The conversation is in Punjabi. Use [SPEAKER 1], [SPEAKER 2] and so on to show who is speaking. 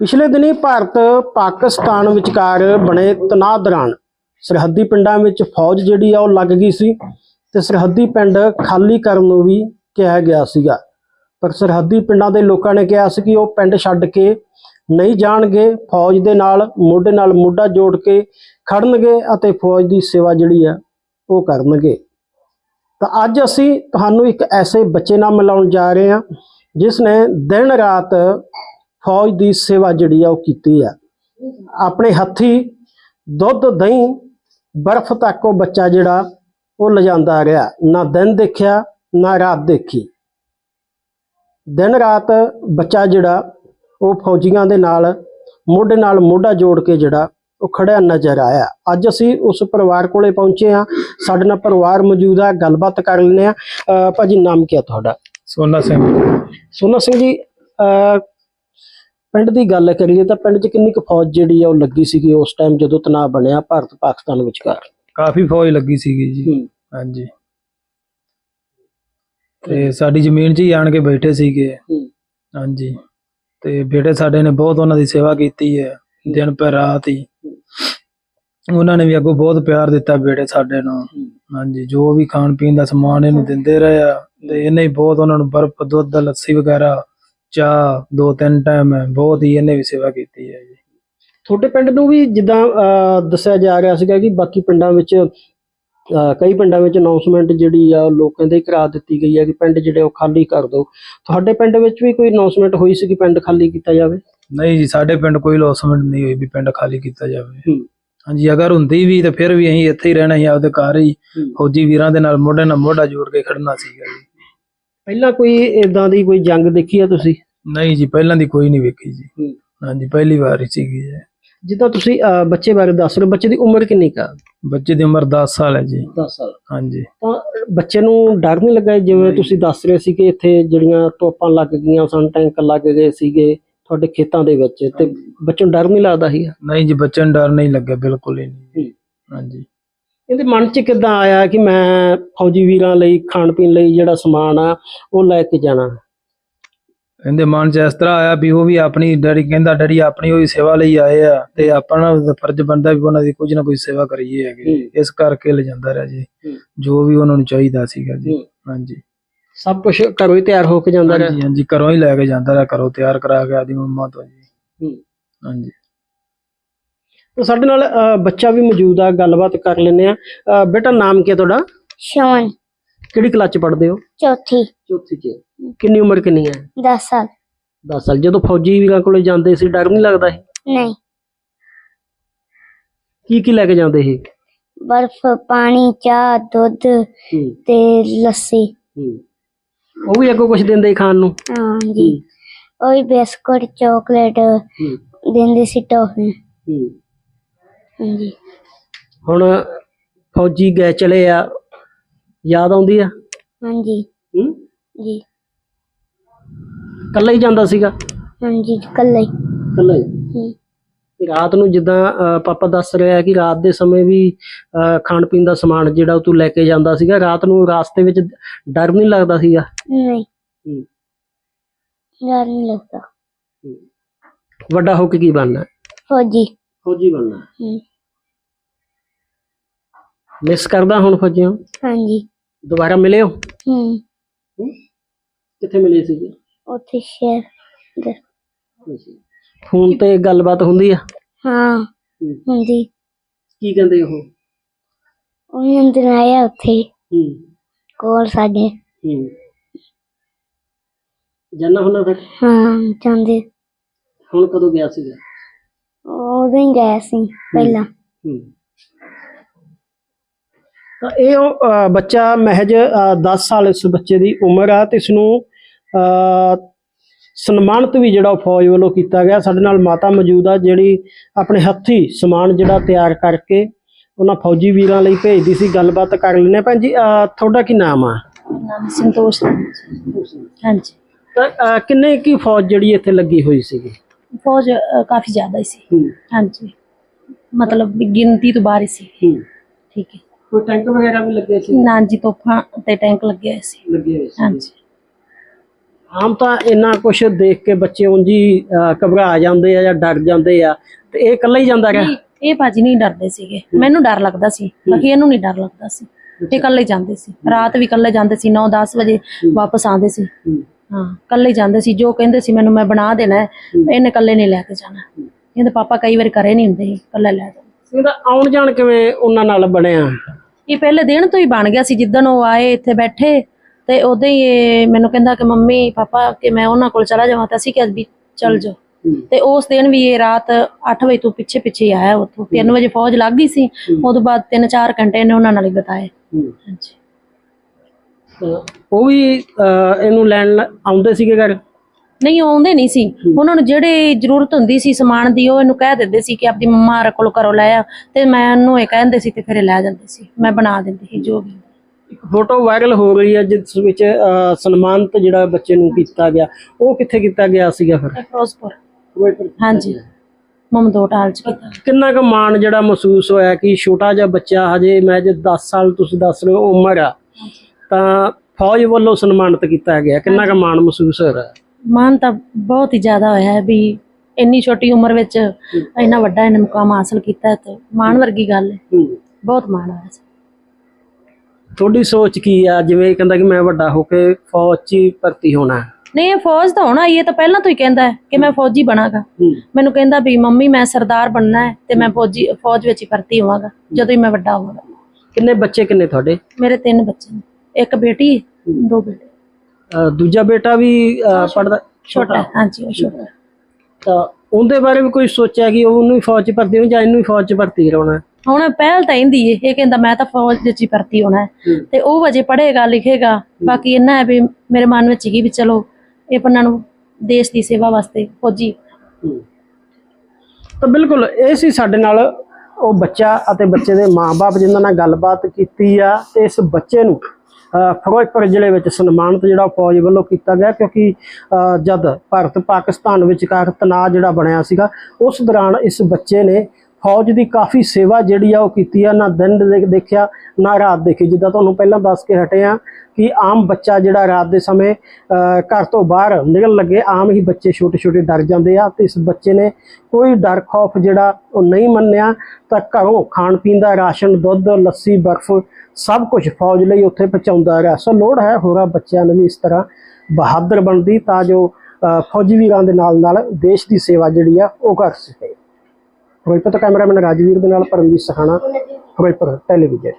[SPEAKER 1] ਪਿਛਲੇ ਦਿਨੀ ਭਾਰਤ ਪਾਕਿਸਤਾਨ ਵਿਚਕਾਰ ਬਣੇ ਤਣਾਅ ਦੌਰਾਨ ਸਰਹੱਦੀ ਪਿੰਡਾਂ ਵਿੱਚ ਫੌਜ ਜਿਹੜੀ ਆ ਉਹ ਲੱਗ ਗਈ ਸੀ ਤੇ ਸਰਹੱਦੀ ਪਿੰਡ ਖਾਲੀ ਕਰਨ ਨੂੰ ਵੀ ਕਿਹਾ ਗਿਆ ਸੀਗਾ। ਪਰ ਸਰਹੱਦੀ ਪਿੰਡਾਂ ਦੇ ਲੋਕਾਂ ਨੇ ਕਿਹਾ ਸੀ ਕਿ ਉਹ ਪਿੰਡ ਛੱਡ ਕੇ ਨਹੀਂ ਜਾਣਗੇ, ਫੌਜ ਦੇ ਨਾਲ, ਮੋਢੇ ਨਾਲ ਮੋਢਾ ਜੋੜ ਕੇ ਖੜਨਗੇ ਅਤੇ ਫੌਜ ਦੀ ਸੇਵਾ ਜਿਹੜੀ ਆ ਉਹ ਕਰਨਗੇ। ਤਾਂ ਅੱਜ ਅਸੀਂ ਤੁਹਾਨੂੰ ਇੱਕ ਐਸੇ ਬੱਚੇ ਨਾਲ ਮਿਲਾਉਣ ਜਾ ਰਹੇ ਹਾਂ, ਜਿਸ ਨੇ ਦਿਨ ਰਾਤ ਫੌਜ ਦੀ ਸੇਵਾ ਜਿਹੜੀ ਆ ਉਹ ਕੀਤੀ ਆ। ਆਪਣੇ ਹੱਥੀ ਦੁੱਧ ਦਹੀਂ ਬਰਫ਼ ਤੱਕ ਉਹ ਬੱਚਾ ਜਿਹੜਾ ਉਹ ਲਿਜਾਂਦਾ ਰਿਹਾ। ਨਾ ਦਿਨ ਦੇਖਿਆ ਨਾ ਰਾਤ ਦੇਖੀ। ਦਿਨ ਰਾਤ ਬੱਚਾ ਜਿਹੜਾ ਉਹ ਫੌਜੀਆਂ ਦੇ ਨਾਲ ਮੋਢੇ ਨਾਲ ਮੋਢਾ ਜੋੜ ਕੇ ਜਿਹੜਾ ਉਹ ਖੜਿਆ ਨਜ਼ਰ ਆਇਆ। ਅੱਜ ਅਸੀਂ ਉਸ ਪਰਿਵਾਰ ਕੋਲੇ ਪਹੁੰਚੇ ਹਾਂ। ਸਾਡੇ ਨਾਲ ਪਰਿਵਾਰ ਮੌਜੂਦ ਹੈ ਗੱਲਬਾਤ ਕਰ ਲੈਂਦੇ ਆ ਭਾਜੀ ਨਾਮ ਕੀ ਹੈ ਤੁਹਾਡਾ?
[SPEAKER 2] ਸੋਨਾ ਸਿੰਘ।
[SPEAKER 1] ਸੋਨਾ ਸਿੰਘ ਜੀ ਪਿੰਡ ਦੀ ਗੱਲ ਕਰੀਏ ਤਾਂ ਪਿੰਡ 'ਚ ਕਿੰਨੀ ਕੁ ਫੌਜ ਜਿਹੜੀ ਆ ਉਹ ਲੱਗੀ ਸੀਗੀ ਉਸ ਟਾਈਮ ਜਦੋਂ ਤਣਾਅ ਬਣਿਆ ਭਾਰਤ ਪਾਕਿਸਤਾਨ ਵਿਚਕਾਰ?
[SPEAKER 2] ਕਾਫੀ ਫੌਜ ਲੱਗੀ ਸੀਗੀ ਜੀ। ਹਾਂਜੀ। ਤੇ ਸਾਡੀ ਜ਼ਮੀਨ 'ਚ ਹੀ ਆਣ ਕੇ ਬੈਠੇ ਸੀਗੇ। ਹਾਂਜੀ। ਤੇ ਬੇਟੇ ਸਾਡੇ ਨੇ ਬਹੁਤ ਉਹਨਾਂ ਦੀ ਸੇਵਾ ਕੀਤੀ ਹੈ। ਦਿਨ ਪਰ ਰਾਤ ਹੀ। ਉਹਨਾਂ ਨੇ ਵੀ ਅੱਗੋਂ ਬਹੁਤ ਪਿਆਰ ਦਿੱਤਾ ਬੇਟੇ ਸਾਡੇ ਨੂੰ। ਹਾਂਜੀ ਜੋ ਵੀ ਖਾਣ ਪੀਣ ਦਾ ਸਮਾਨ ਇਹਨੂੰ ਦਿੰਦੇ ਰਹੇ ਆ। ਤੇ ਇਹਨੇ ਹੀ ਬਹੁਤ ਉਹਨਾਂ ਨੂੰ ਬਰਫ਼ ਦੁੱਧ ਲੱਸੀ ਵਗੈਰਾ ਚਾਹ ਦੋ ਤਿੰਨ ਟਾਈਮ ਬਹੁਤ ਹੀ ਇਹਨੇ ਵੀ ਸੇਵਾ ਕੀਤੀ ਹੈ ਜੀ।
[SPEAKER 1] ਤੁਹਾਡੇ ਪਿੰਡ ਨੂੰ ਵੀ ਜਿੱਦਾਂ ਦੱਸਿਆ ਜਾ ਰਿਹਾ ਸੀਗਾ ਕਿ ਬਾਕੀ ਪਿੰਡਾਂ ਵਿੱਚ ਕਈ ਪਿੰਡਾਂ ਵਿੱਚ ਅਨਾਉਂਸਮੈਂਟ ਜਿਹੜੀ ਆ ਲੋਕਾਂ ਦੇ ਕਰਾ ਦਿੱਤੀ ਗਈ ਹੈ ਕਿ ਪਿੰਡ ਜਿਹੜੇ ਉਹ ਖਾਲੀ ਕਰ ਦਿਓ। ਤੁਹਾਡੇ ਪਿੰਡ ਵਿੱਚ ਵੀ ਕੋਈ ਅਨਾਉਂਸਮੈਂਟ ਹੋਈ ਸੀ ਕਿ ਪਿੰਡ ਖਾਲੀ ਕੀਤਾ ਜਾਵੇ?
[SPEAKER 2] ਨਹੀਂ ਜੀ ਸਾਡੇ ਪਿੰਡ ਕੋਈ ਲੌਸਮੈਂਟ ਨਹੀਂ ਹੋਈ ਵੀ ਪਿੰਡ ਖਾਲੀ ਕੀਤਾ ਜਾਵੇ। ਹਾਂਜੀ ਅਗਰ ਹੁੰਦੀ ਵੀ ਤਾਂ ਫਿਰ ਵੀ ਅਸੀਂ ਇੱਥੇ ਹੀ ਰਹਿਣਾ ਸੀ ਆਪਦੇ ਘਰ ਹੀ ਫੌਜੀ ਵੀਰਾਂ ਦੇ ਨਾਲ ਮੋਢੇ ਨਾਲ ਮੋਢਾ ਜੋੜ ਕੇ ਖੜਨਾ ਸੀਗਾ ਜੀ।
[SPEAKER 1] ਪਹਿਲਾਂ ਕੋਈ ਇਦਾਂ ਦੀ ਕੋਈ ਜੰਗ ਦੇਖੀ ਆ ਤੁਸੀਂ?
[SPEAKER 2] ਨਹੀਂ ਜੀ ਪਹਿਲਾਂ ਦੀ ਕੋਈ ਨਹੀਂ ਵੇਖੀ ਜੀ। ਹਾਂਜੀ ਪਹਿਲੀ ਵਾਰ ਹੀ ਸੀਗੀ ਜੀ
[SPEAKER 1] ਜਿੱਦਾਂ ਤੁਸੀਂ ਬੱਚੇ ਬਾਰੇ ਦੱਸ ਰਹੇ ਬੱਚੇ ਦੀ ਉਮਰ ਕਿੰਨੀ ਕਾ
[SPEAKER 2] ਬੱਚੇ ਦੀ ਉਮਰ 10 ਸਾਲ ਹੈ ਜੀ।
[SPEAKER 1] 10 ਸਾਲ।
[SPEAKER 2] ਹਾਂਜੀ।
[SPEAKER 1] ਤਾਂ ਬੱਚੇ ਨੂੰ ਡਰ ਨਹੀਂ ਲੱਗਾ ਜਿਵੇਂ ਤੁਸੀਂ ਦੱਸ ਰਹੇ ਸੀ ਕਿ ਇੱਥੇ ਜਿਹੜੀਆਂ ਤੋਪਾਂ ਲੱਗ ਗਈਆਂ ਸਨ ਟੈਂਕ ਲੱਗ ਗਏ ਸੀਗੇ ਤੁਹਾਡੇ ਖੇਤਾਂ ਦੇ ਵਿੱਚ ਤੇ ਬੱਚੇ ਨੂੰ ਡਰ ਨਹੀਂ ਲੱਗਦਾ ਸੀ
[SPEAKER 2] ਨਹੀਂ ਜੀ ਬੱਚੇ ਨੂੰ ਡਰ ਨਹੀਂ ਲੱਗਿਆ ਬਿਲਕੁਲ ਹੀ ਨਹੀਂ। ਹਾਂਜੀ।
[SPEAKER 1] ਇਹਦੇ ਮਨ 'ਚ ਕਿੱਦਾਂ ਆਇਆ ਕਿ ਮੈਂ ਫੌਜੀ ਵੀਰਾਂ ਲਈ ਖਾਣ ਪੀਣ ਲਈ ਜਿਹੜਾ ਸਮਾਨ ਆ ਉਹ ਲੈ ਕੇ ਜਾਣਾ
[SPEAKER 2] ਇਹਦੇ ਮਨ 'ਚ ਇਸ ਤਰ੍ਹਾਂ ਆਇਆ ਵੀ ਉਹ ਵੀ ਆਪਣੀ ਡੈਡੀ ਕਹਿੰਦਾ ਡੈਡੀ ਆਪਣੀ ਹੋਈ ਸੇਵਾ ਲਈ ਆਏ ਆ ਤੇ ਆਪਣਾ ਫਰਜ਼ ਬਣਦਾ ਵੀ ਉਹਨਾਂ ਦੀ ਕੁਝ ਨਾ ਕੁਝ ਸੇਵਾ ਕਰੀਏ ਹੈਗੇ। ਇਸ ਕਰਕੇ ਲਿਜਾਂਦਾ ਰਿਹਾ ਜੀ। ਜੋ ਵੀ ਉਹਨਾਂ ਨੂੰ ਚਾਹੀਦਾ ਸੀਗਾ ਜੀ। ਹਾਂਜੀ
[SPEAKER 1] ਸਭ ਕੁਝ ਘਰੋਂ ਹੀ ਤਿਆਰ ਹੋ ਕੇ ਜਾਂਦਾ ਰਿਹਾ
[SPEAKER 2] ਹਾਂਜੀ ਹਾਂਜੀ ਘਰੋਂ ਹੀ ਲੈ ਕੇ ਜਾਂਦਾ ਰਿਹਾ ਘਰੋਂ ਤਿਆਰ ਕਰਾ ਕੇ ਆਦੀ ਮੰਮਾ ਤੋਂ ਜੀ। ਹਾਂਜੀ
[SPEAKER 1] ਸਾਡੇ ਨਾਲ ਬੱਚਾ ਵੀ ਮੌਜੂਦ ਆ ਗੱਲਬਾਤ ਕਰ ਲੈਂਦੇ ਆ। ਬੇਟਾ ਨਾਮ ਕੀ ਹੈ ਤੁਹਾਡਾ?
[SPEAKER 3] ਸ਼ਵਨ
[SPEAKER 1] ਕਿਹੜੀ ਕਲਾਸ 'ਚ ਪੜ੍ਹਦੇ ਹੋ?
[SPEAKER 3] ਚੌਥੀ।
[SPEAKER 1] ਚੌਥੀ 'ਚ। ਕਿੰਨੀ ਉਮਰ ਕਿੰਨੀ ਹੈ?
[SPEAKER 3] 10 ਸਾਲ।
[SPEAKER 1] 10 ਸਾਲ। ਜਦੋਂ ਫੌਜੀ ਵੀਰਾਂ ਕੋਲੇ ਜਾਂਦੇ ਸੀ ਡਰ ਨਹੀਂ ਲੱਗਦਾ ਸੀ?
[SPEAKER 3] ਨਹੀਂ।
[SPEAKER 1] ਕੀ ਕੀ ਲੈ ਕੇ ਜਾਂਦੇ ਸੀ?
[SPEAKER 3] ਬਰਫ ਪਾਣੀ ਚਾਹ ਦੁੱਧ
[SPEAKER 1] ਹੂੰ।
[SPEAKER 3] ਤੇ ਲੱਸੀ।
[SPEAKER 1] ਹੂੰ। ਉਹ ਵੀ ਅੱਗੋਂ ਕੁਝ ਦਿੰਦੇ ਸੀ ਖਾਣ ਨੂੰ?
[SPEAKER 3] ਹਾਂਜੀ। ਉਹ ਵੀ ਬਿਸਕੁਟ ਚਾਕਲੇਟ
[SPEAKER 1] ਹੂੰ।
[SPEAKER 3] ਦਿੰਦੇ ਸੀ ਟੋਫੀ।
[SPEAKER 1] ਹੂੰ।
[SPEAKER 3] ਹਾਂਜੀ।
[SPEAKER 1] ਹੁਣ ਫੌਜੀ ਗਏ ਚਲੇ ਆ। ਯਾਦ ਆਉਂਦੀ ਆ?
[SPEAKER 3] ਹਾਂਜੀ।
[SPEAKER 1] ਹੂੰ?
[SPEAKER 3] ਜੀ।
[SPEAKER 1] ਕੱਲਾ ਹੀ ਜਾਂਦਾ ਸੀਗਾ?
[SPEAKER 3] ਹਾਂਜੀ ਕੱਲੇ
[SPEAKER 1] ਕੱਲਾ ਹੀ?
[SPEAKER 3] ਹੂੰ।
[SPEAKER 1] ਤੇ ਰਾਤ ਨੂੰ ਜਿੱਦਾਂ ਪਾਪਾ ਦੱਸ ਰਿਹਾ ਕਿ ਰਾਤ ਦੇ ਸਮੇਂ ਵੀ ਖਾਣ ਪੀਣ ਦਾ ਸਮਾਨ ਜਿਹੜਾ ਉਹ ਤੂੰ ਲੈ ਕੇ ਜਾਂਦਾ ਸੀਗਾ ਰਾਤ ਨੂੰ ਰਾਸਤੇ ਵਿੱਚ ਡਰ ਨਹੀਂ ਲੱਗਦਾ ਸੀਗਾ?
[SPEAKER 3] ਨਹੀਂ।
[SPEAKER 1] ਹੂੰ।
[SPEAKER 3] ਡਰ ਨਹੀਂ ਲੱਗਦਾ।
[SPEAKER 1] ਵੱਡਾ ਹੋ ਕੇ ਕੀ ਬਣਨਾ?
[SPEAKER 3] ਫੌਜੀ।
[SPEAKER 1] ਫੌਜੀ ਬਣਨਾ।
[SPEAKER 3] ਹੂੰ।
[SPEAKER 1] ਮਿਸ ਕਰਦਾ ਹੁਣ ਫੌਜੀਆਂ ਨੂੰ?
[SPEAKER 3] ਹਾਂਜੀ।
[SPEAKER 1] ਦੁਬਾਰਾ ਮਿਲੇ ਹੋ?
[SPEAKER 3] ਹੂੰ।
[SPEAKER 1] ਕਿੱਥੇ ਮਿਲੇ ਸੀਗੇ?
[SPEAKER 3] ਉੱਥੇ ਸ਼ਹਿਰ ਦੇ।
[SPEAKER 1] ਫੋਨ ਤੇ ਗੱਲਬਾਤ ਹੁੰਦੀ ਆ?
[SPEAKER 3] ਹਾਂ। ਹੁੰਦੀ।
[SPEAKER 1] ਕੀ ਕਹਿੰਦੇ ਉਹ?
[SPEAKER 3] ਉਹ ਅੰਦਰ ਆਇਆ ਉੱਥੇ।
[SPEAKER 1] ਹੂੰ।
[SPEAKER 3] ਕੋਲ ਸਾਡੇ।
[SPEAKER 1] ਹੂੰ। ਜਾਨਾ ਹੁਣਾ ਫਿਰ
[SPEAKER 3] ਹਾਂ ਜਾਂਦੇ।
[SPEAKER 1] ਹੁਣ ਕਦੋਂ ਗਿਆ ਸੀਗਾ?
[SPEAKER 3] ਉਦੋਂ ਹੀ ਗਏ ਸੀ ਪਹਿਲਾਂ।
[SPEAKER 1] ਹੂੰ। ਤਾਂ ਇਹ ਉਹ ਬੱਚਾ ਮਹਿਜ 10 ਸਾਲ ਇਸ ਬੱਚੇ ਦੀ ਉਮਰ ਆ ਤੇ ਇਸ ਨੂੰ ਸਨਮਾਨਿਤ ਵੀ ਜਿਹੜਾ ਫੌਜ ਵੱਲੋਂ ਕੀਤਾ ਗਿਆ। ਸਾਡੇ ਨਾਲ ਮਾਤਾ ਮੌਜੂਦ ਆ ਜਿਹੜੀ ਆਪਣੇ ਹੱਥੀ ਸਮਾਨ ਜਿਹੜਾ ਤਿਆਰ ਕਰਕੇ ਉਹਨਾਂ ਫੌਜੀ ਵੀਰਾਂ ਲਈ ਭੇਜਦੀ ਸੀ। ਗੱਲਬਾਤ ਕਰ ਲੈਣੇ ਭੈਣ ਜੀ ਤੁਹਾਡਾ ਕੀ ਨਾਮ ਆ?
[SPEAKER 4] ਨਾਮ ਸੰਤੋਸ਼ ਹਾਂਜੀ।
[SPEAKER 1] ਤਾਂ ਕਿੰਨੇ ਕੀ ਫੌਜ ਜਿਹੜੀ ਇੱਥੇ ਲੱਗੀ ਹੋਈ ਸੀਗੀ?
[SPEAKER 4] ਫੌਜ ਕਾਫੀ ਜ਼ਿਆਦਾ ਸੀ। ਹਾਂਜੀ। ਮਤਲਬ ਗਿਣਤੀ ਤੋਂ ਬਾਹਰ ਸੀ। ਠੀਕ ਹੈ।
[SPEAKER 1] ਕੋਈ ਟੈਂਕ ਵਗੈਰਾ ਵੀ ਲੱਗੇ ਸੀ?
[SPEAKER 4] ਨਾਂਜੀ ਤੋਪਾਂ ਤੇ ਟੈਂਕ ਲੱਗੇ ਹੋਏ ਸੀ।
[SPEAKER 1] ਲੱਗੇ ਹੋਏ ਸੀ।
[SPEAKER 4] ਹਾਂਜੀ।
[SPEAKER 1] ਆਮ ਤਾਂ ਇੰਨਾ ਕੁਝ ਦੇਖ ਕੇ ਬੱਚੇ ਉਂਝ ਘਬਰਾ ਜਾਂਦੇ ਆ ਜਾਂ ਡਰ ਜਾਂਦੇ ਆ। ਤੇ ਇਹ ਇਕੱਲਾ ਹੀ ਜਾਂਦਾ
[SPEAKER 4] ਨਹੀਂ, ਇਹ ਭਾਜੀ ਨਹੀਂ ਡਰਦੇ ਸੀਗੇ। ਮੈਨੂੰ ਡਰ ਲੱਗਦਾ ਸੀ। ਬਾਕੀ ਇਹਨੂੰ ਨਹੀਂ ਡਰ ਲੱਗਦਾ ਸੀ। ਇਹ ਇਕੱਲੇ ਜਾਂਦੇ ਸੀ। ਰਾਤ ਵੀ ਇਕੱਲੇ ਜਾਂਦੇ ਸੀ। 9-10 ਵਜੇ ਵਾਪਸ ਆਉਂਦੇ ਸੀ।
[SPEAKER 1] ਹੂੰ।
[SPEAKER 4] ਹਾਂ ਇਕੱਲੇ ਜਾਂਦੇ ਸੀ। ਜੋ ਕਹਿੰਦੇ ਸੀ ਮੈਨੂੰ ਮੈਂ ਬਣਾ ਦੇਣਾ ਹੈ, ਇਹਨੇ ਇਕੱਲੇ ਨਹੀਂ ਲੈ ਕੇ ਜਾਣਾ। ਇਹਦੇ ਪਾਪਾ ਕਈ ਵਾਰ ਘਰੇ ਨਹੀਂ ਹੁੰਦੇ ਸੀ। ਇਕੱਲੇ ਲੈ ਜਾਂਦੇ
[SPEAKER 1] ਇਹਦਾ ਆਉਣ ਜਾਣ ਕਿਵੇਂ ਉਹਨਾਂ ਨਾਲ ਬਣਿਆ?
[SPEAKER 4] ਇਹ ਪਹਿਲੇ ਦਿਨ ਤੋਂ ਹੀ ਬਣ ਗਿਆ ਸੀ ਜਿੱਦਣ ਉਹ ਆਏ ਇੱਥੇ ਬੈਠੇ ਤੇ ਉਦੋਂ ਹੀ ਇਹ ਮੈਨੂੰ ਕਹਿੰਦਾ ਕਿ ਮੰਮੀ ਪਾਪਾ ਕਿ ਮੈਂ ਉਹਨਾਂ ਕੋਲ ਚਲਾ ਜਾਵਾਂ ਤਾਂ ਅਸੀਂ ਕਿ ਅੱਜ ਵੀ ਚੱਲ ਜਾਓ। ਤੇ ਉਸ ਦਿਨ ਵੀ ਇਹ ਰਾਤ 8 ਵਜੇ ਤੋਂ ਪਿੱਛੇ ਪਿੱਛੇ ਆਇਆ ਉੱਥੋਂ। 3 ਵਜੇ ਫੌਜ ਲੱਗ ਗਈ ਸੀ ਉਦੋਂ ਬਾਅਦ 3-4 ਘੰਟੇ ਇਹਨੇ ਉਹਨਾਂ ਨਾਲ ਹੀ ਬਿਤਾਏ। ਹਾਂਜੀ।
[SPEAKER 1] ਤਾਂ ਉਹ ਵੀ ਅਹ, ਇਹਨੂੰ ਲੈਣ ਆਉਂਦੇ ਸੀਗੇ ਘਰ?
[SPEAKER 4] ਨਹੀਂ ਉਹ ਆਉਂਦੇ ਨਹੀਂ ਸੀ। ਉਹਨਾਂ ਨੂੰ ਜਿਹੜੇ ਜ਼ਰੂਰਤ ਹੁੰਦੀ ਸੀ ਸਮਾਨ ਦੀ ਉਹ ਇਹਨੂੰ ਕਹਿ ਦਿੰਦੇ ਸੀ ਕਿ ਆਪਦੀ ਮੰਮਾ ਰ ਕੋਲ ਕਰੋ ਲੈ ਆ। ਤੇ ਮੈਂ ਉਹਨੂੰ ਇਹ ਕਹਿੰਦੇ ਸੀ ਤੇ ਫਿਰ ਇਹ ਲੈ ਜਾਂਦੇ ਸੀ। ਮੈਂ ਬਣਾ ਦਿੰਦੀ ਸੀ ਜੋ ਵੀ।
[SPEAKER 1] ਇੱਕ ਫੋਟੋ ਵਾਇਰਲ ਹੋ ਰਹੀ ਹੈ ਜਿਸ ਵਿੱਚ ਅਹ, ਸਨਮਾਨਿਤ ਜਿਹੜਾ ਬੱਚੇ ਨੂੰ ਕੀਤਾ ਗਿਆ ਉਹ ਕਿੱਥੇ ਕੀਤਾ ਗਿਆ ਸੀਗਾ ਫਿਰ?
[SPEAKER 4] ਫਿਰੋਜ਼ਪੁਰ। ਹਾਂਜੀ। ਮਮਦੋਟ ਹਾਲ ਚ ਕੀਤਾ।
[SPEAKER 1] ਕਿੰਨਾ ਕੁ ਮਾਣ ਜਿਹੜਾ ਮਹਿਸੂਸ ਹੋਇਆ ਕਿ ਛੋਟਾ ਜਿਹਾ ਬੱਚਾ ਹਜੇ ਮੈਂ ਜੇ 10 ਸਾਲ ਤੁਸੀਂ ਦੱਸ ਰਹੇ ਹੋ ਉਮਰ ਆ ਤਾਂ ਫੌਜ ਵੱਲੋਂ ਸਨਮਾਨਿਤ ਕੀਤਾ ਗਿਆ। ਕਿੰਨਾ ਕੁ ਮਾਣ ਮਹਿਸੂਸ ਹੋ ਰਿਹਾ?
[SPEAKER 4] ਮਾਨ ਤਾਂ ਬਹੁਤ ਹੀ ਜ਼ਿਆਦਾ ਹੋਇਆ ਹੈ ਵੀ ਇੰਨੀ ਛੋਟੀ ਉਮਰ ਵਿੱਚ ਇੰਨਾ ਵੱਡਾ ਇਹਨੇ ਮੁਕਾਮ ਹਾਸਲ ਕੀਤਾ ਹੈ ਤੇ ਮਾਣ ਵਰਗੀ ਗੱਲ ਹੈ।
[SPEAKER 1] ਹੂੰ।
[SPEAKER 4] ਬਹੁਤ ਮਾਣ ਹੋਇਆ ਸੀ।
[SPEAKER 1] ਤੁਹਾਡੀ ਸੋਚ ਕੀ ਆ? ਜਿਵੇਂ ਕਹਿੰਦਾ ਕਿ ਮੈਂ ਵੱਡਾ ਹੋ ਕੇ ਫੌਜ 'ਚ ਹੀ ਭਰਤੀ ਹੋਣਾ ਹੈ।
[SPEAKER 4] ਨਹੀਂ ਇਹ ਫੌਜ ਤਾਂ ਹੋਣਾ ਹੀ ਇਹ ਤਾਂ ਪਹਿਲਾਂ ਤੋਂ ਹੀ ਕਹਿੰਦਾ ਹੈ ਕਿ ਮੈਂ ਫੌਜੀ ਬਣਾਗਾ।
[SPEAKER 1] ਹੂੰ।
[SPEAKER 4] ਮੈਨੂੰ ਕਹਿੰਦਾ ਵੀ ਮੰਮੀ ਮੈਂ ਸਰਦਾਰ ਬਣਨਾ ਹੈ ਤੇ ਮੈਂ ਫੌਜੀ ਫੌਜ ਵਿੱਚ ਹੀ ਭਰਤੀ ਹੋਵਾਂਗਾ ਜਦੋਂ ਹੀ ਮੈਂ ਵੱਡਾ ਹੋਵਾਂਗਾ।
[SPEAKER 1] ਕਿੰਨੇ ਬੱਚੇ ਕਿੰਨੇ ਤੁਹਾਡੇ?
[SPEAKER 4] ਮੇਰੇ ਤਿੰਨ ਬੱਚੇ ਨੇ ਇੱਕ ਬੇਟੀ ਦੋ ਬੇਟੇ।
[SPEAKER 1] ਦੂਜਾ ਬੇਟਾ ਵੀ ਪੜਦਾ
[SPEAKER 4] ਛੋਟਾ। ਹਾਂਜੀ ਉਹ ਛੋਟਾ।
[SPEAKER 1] ਤਾਂ ਉਹਦੇ ਬਾਰੇ ਵੀ ਕੋਈ ਸੋਚਿਆ ਕਿ ਉਹਨੂੰ ਵੀ ਫੌਜ 'ਚ ਭਰਤੀ ਹੋਣਾ ਜਾਂ ਇਹਨੂੰ ਵੀ ਫੌਜ 'ਚ ਭਰਤੀ ਕਰਾਉਣਾ? ਹੈ?
[SPEAKER 4] ਹੁਣ ਪਹਿਲ ਤਾਂ ਇਹਦੀ ਏ। ਇਹ ਕਹਿੰਦਾ ਮੈਂ ਤਾਂ ਫੌਜ ਵਿੱਚ ਹੀ ਭਰਤੀ ਹੋਣਾ ਹੈ। ਤੇ ਉਹ ਅਜੇ ਪੜ੍ਹੇਗਾ ਲਿਖੇਗਾ। ਬਾਕੀ ਇਹਨਾਂ ਹੈ ਵੀ ਮੇਰੇ ਮਨ ਵਿੱਚ ਹੀ ਵੀ ਚਲੋ ਇਹ ਪੰਨਾਂ ਨੂੰ ਦੇਸ਼ ਦੀ ਸੇਵਾ ਵਾਸਤੇ ਫੌਜੀ।
[SPEAKER 1] ਤਾਂ ਬਿਲਕੁਲ ਇਹ ਸੀ ਸਾਡੇ ਨਾਲ ਉਹ ਬੱਚਾ ਅਤੇ ਬੱਚੇ ਦੇ ਮਾਪੇ ਜਿਨ੍ਹਾਂ ਨਾਲ ਗੱਲਬਾਤ ਕੀਤੀ ਆ ਤੇ ਇਸ ਬੱਚੇ ਨੂੰ ਫਿਰੋਜ਼ਪੁਰ ਜ਼ਿਲ੍ਹੇ ਵਿੱਚ ਸਨਮਾਨਿਤ ਜਿਹੜਾ ਫੌਜ ਵੱਲੋਂ ਕੀਤਾ ਗਿਆ ਕਿਉਂਕਿ ਅਹ, ਜਦ ਭਾਰਤ ਪਾਕਿਸਤਾਨ ਵਿਚਕਾਰ ਤਣਾਅ ਜਿਹੜਾ ਬਣਿਆ ਸੀਗਾ ਉਸ ਦੌਰਾਨ ਇਸ ਬੱਚੇ ਨੇ ਫੌਜ ਦੀ ਕਾਫੀ ਸੇਵਾ ਜਿਹੜੀ ਆ ਉਹ ਕੀਤੀ ਆ, ਨਾ ਦਿਨ ਦੇ- ਦੇਖਿਆ, ਨਾ ਰਾਤ ਦੇਖੀ। ਜਿੱਦਾਂ ਤੁਹਾਨੂੰ ਪਹਿਲਾਂ ਦੱਸ ਕੇ ਹਟੇ ਆ ਕਿ ਆਮ ਬੱਚਾ ਜਿਹੜਾ ਰਾਤ ਦੇ ਸਮੇਂ ਘਰ ਤੋਂ ਬਾਹਰ ਨਿਕਲਣ ਲੱਗੇ, ਆਮ ਹੀ ਬੱਚੇ ਛੋਟੇ ਛੋਟੇ ਡਰ ਜਾਂਦੇ ਆ ਤੇ ਇਸ ਬੱਚੇ ਨੇ ਕੋਈ ਡਰ, ਖੌਫ ਜਿਹੜਾ ਉਹ ਨਹੀਂ ਮੰਨਿਆ। ਤਾਂ ਘਰੋਂ ਖਾਣ ਪੀਣ ਦਾ ਰਾਸ਼ਨ, ਦੁੱਧ, ਲੱਸੀ, ਬਰਫ਼ ਸਭ ਕੁਝ ਫੌਜ ਲਈ ਉੱਥੇ ਪਹੁੰਚਾਉਂਦਾ ਰਿਹਾ। ਸੋ ਲੋੜ ਹੈ ਹੋਰਾਂ ਬੱਚਿਆਂ ਨੂੰ ਵੀ ਇਸ ਤਰ੍ਹਾਂ ਬਹਾਦਰ ਬਣਦੀ ਤਾਂ ਜੋ ਫੌਜੀ ਵੀਰਾਂ ਦੇ ਨਾਲ ਨਾਲ ਦੇਸ਼ ਦੀ ਸੇਵਾ ਜਿਹੜੀ ਆ ਉਹ ਕਰ ਸਕੇ। ਫਿਰੋਜ਼ਪੁਰ ਤੋਂ ਕੈਮਰਾਮੈਨ ਰਾਜਵੀਰ ਦੇ ਨਾਲ ਪਰਮਜੀਤ ਸਖਾਣਾ ਫਿਰੋਜ਼ਪੁਰ ਟੈਲੀਵਿਜ਼ਨ